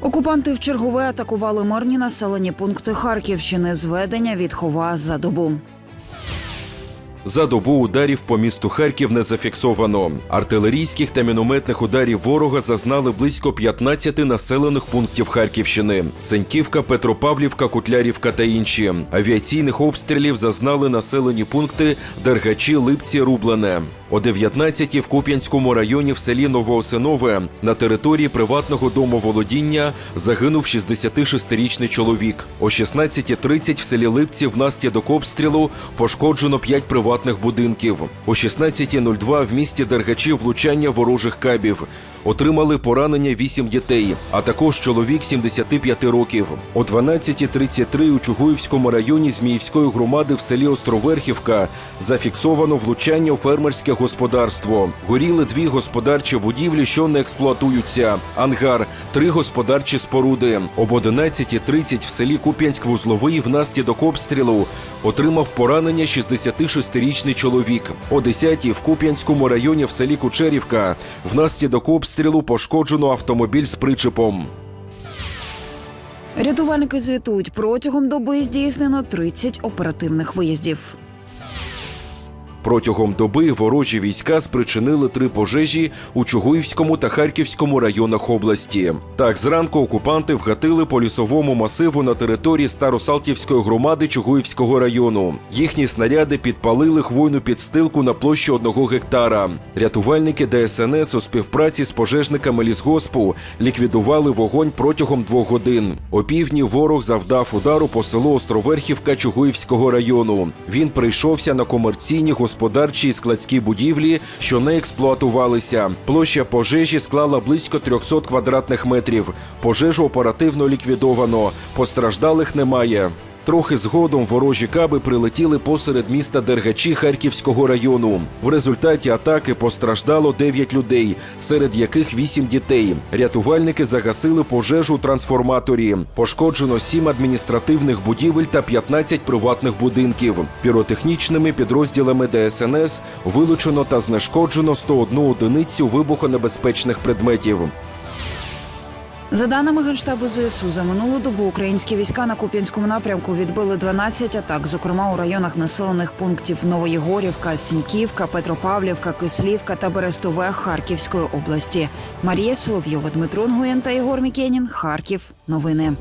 Окупанти в чергове атакували мирні населені пункти Харківщини. Зведення від хова за добу. За добу ударів по місту Харків не зафіксовано. Артилерійських та мінометних ударів ворога зазнали близько 15 населених пунктів Харківщини: Сеньківка, Петропавлівка, Кутлярівка та інші. Авіаційних обстрілів зазнали населені пункти Дергачі, Липці, Рублене. О 19-ті в Куп'янському районі в селі Новоосинове на території приватного домоволодіння загинув 66-річний чоловік. О 16.30 в селі Липці внаслідок обстрілу пошкоджено 5 приватних будинків. О 16.02 в місті Дергачі влучання ворожих кабів. Отримали поранення 8 дітей, а також чоловік 75 років. О 12.33 у Чугуївському районі Зміївської громади в селі Островерхівка зафіксовано влучання у фермерське господарство. Горіли дві господарчі будівлі, що не експлуатуються. Ангар, три господарчі споруди. Об 11.30 в селі Куп'янськ-Вузловий внаслідок обстрілу отримав поранення 66-річний чоловік. О 10-й в Куп'янському районі в селі Кучерівка внаслідок обстрілу пошкоджено автомобіль з причепом. Рятувальники звітують, протягом доби здійснено 30 оперативних виїздів. Протягом доби ворожі війська спричинили три пожежі у Чугуївському та Харківському районах області. Так, зранку окупанти вгатили по лісовому масиву на території Старосалтівської громади Чугуївського району. Їхні снаряди підпалили хвойну підстилку на площі одного гектара. Рятувальники ДСНС у співпраці з пожежниками лісгоспу ліквідували вогонь протягом двох годин. О півдні ворог завдав удару по селу Островерхівка Чугуївського району. Він прийшовся на комерційні господарчі і складські будівлі, що не експлуатувалися. Площа пожежі склала близько 300 квадратних метрів. Пожежу оперативно ліквідовано. Постраждалих немає. Трохи згодом ворожі каби прилетіли посеред міста Дергачі Харківського району. В результаті атаки постраждало 9 людей, серед яких 8 дітей. Рятувальники загасили пожежу у трансформаторі. Пошкоджено 7 адміністративних будівель та 15 приватних будинків. Піротехнічними підрозділами ДСНС вилучено та знешкоджено 101 одиницю вибухонебезпечних предметів. За даними Генштабу ЗСУ, за минулу добу українські війська на Куп'янському напрямку відбили 12 атак, зокрема у районах населених пунктів Новоєгорівка, Сіньківка, Петропавлівка, Кислівка та Берестове Харківської області. Марія Соловйова, Дмитро Нгуєн та Єгор Мікенін. Харків. Новини.